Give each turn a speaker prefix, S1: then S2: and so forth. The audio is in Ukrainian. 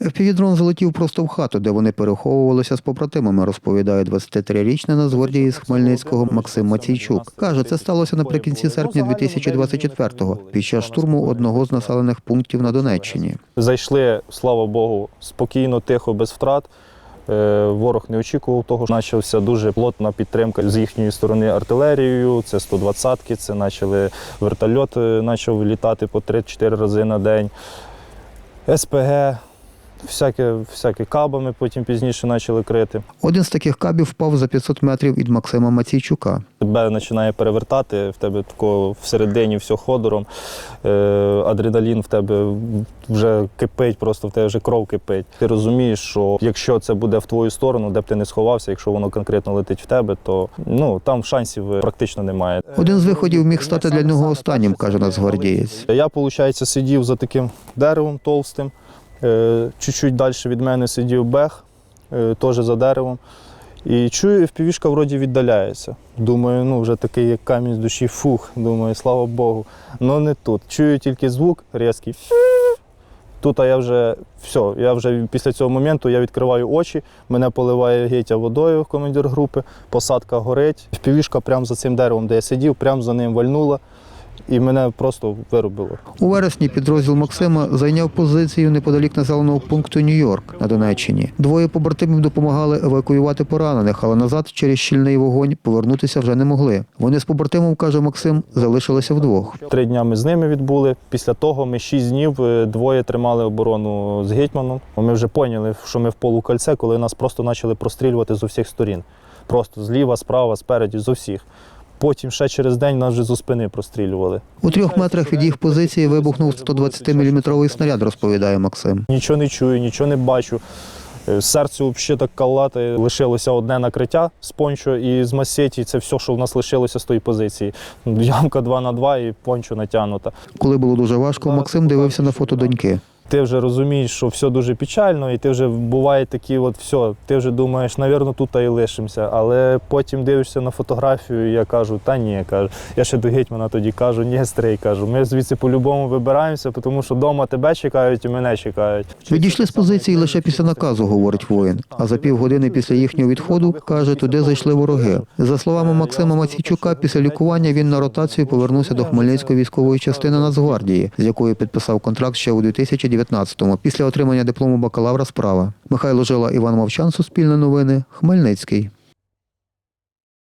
S1: FPV-дрон залетів просто в хату, де вони переховувалися з побратимами, розповідає 23-річний Нацгвардії з Хмельницького Максим Маційчук. Каже, це сталося наприкінці серпня 2024-го, під час штурму одного з населених пунктів на Донеччині.
S2: Зайшли, слава Богу, спокійно, тихо, без втрат. Е, Ворог не очікував того. що Почався дуже плотна підтримка з їхньої сторони артилерією. Це 120-ки, це почали вертольот е, почав літати по 3-4 рази на день. СПГ, всяке, всяке кабами потім пізніше почали крити.
S1: Один з таких кабів впав за 500 метрів від Максима Маційчука.
S2: Тебе починає перевертати, в тебе тако всередині все ходором, е, адреналін в тебе вже кипить, просто в тебе вже кров кипить. Ти розумієш, що якщо це буде в твою сторону, де б ти не сховався, якщо воно конкретно летить в тебе, то ну там шансів е, практично немає.
S1: Один з виходів міг стати для нього останнім, каже Нацгвардієць.
S2: Я, виходить, сидів за таким деревом товстим. Е, Чуть-чуть далі від мене сидів бех, е, теж за деревом. І чую, впівішка вроді віддаляється. Думаю, ну вже такий як камінь з душі, фух. Думаю, слава Богу. Ну не тут. Чую тільки звук різкий. Тут а я вже все, я вже після цього моменту я відкриваю очі, мене поливає гетя водою, командир групи, посадка горить. Впівішка прямо за цим деревом, де я сидів, прямо за ним вальнула, і мене просто вирубило.
S1: У вересні підрозділ Максима зайняв позицію неподалік населеного пункту Нью-Йорк на Донеччині. Двоє побратимів допомагали евакуювати поранених, але назад через щільний вогонь повернутися вже не могли. Вони з побратимом, каже Максим, залишилися вдвох.
S2: Три дня ми з ними відбули. Після того ми шість днів е, двоє тримали оборону з гетьманом. Ми вже поняли, що ми в полукольце, коли нас просто почали прострілювати з усіх сторін. Просто зліва, справа, спереді, з усіх. Потім ще через день нас вже зо спини прострілювали.
S1: У трьох метрах від їх позиції вибухнув 120-мм снаряд, розповідає Максим.
S2: Нічого не чую, нічого не бачу. Е, Серце взагалі так калати. Лишилося одне накриття з пончо і з масеті. Це все, що в нас лишилося з тої позиції. Ямка 2 на 2 і пончо натягнута.
S1: Коли було дуже важко, Максим дивився на фото доньки.
S2: Ти вже розумієш, що все дуже печально, і ти вже буває такі, от все, ти вже думаєш, навірно, тут і лишимося. Але потім дивишся на фотографію, і я кажу, та ні, кажу. Я ще до гетьмана тоді кажу, ні, стрей, кажу. Ми звідси по-любому вибираємося, тому що вдома тебе чекають і мене чекають.
S1: Відійшли з позиції лише після наказу, говорить воїн. А за півгодини після їхнього відходу каже, туди зайшли вороги. За словами Максима Маційчука, після лікування він на ротацію повернувся до Хмельницької військової частини Нацгвардії, з якою підписав контракт ще у 2019-му, після отримання диплому бакалавра справа. Михайло Жила, Іван Мовчан, Суспільне новини, Хмельницький.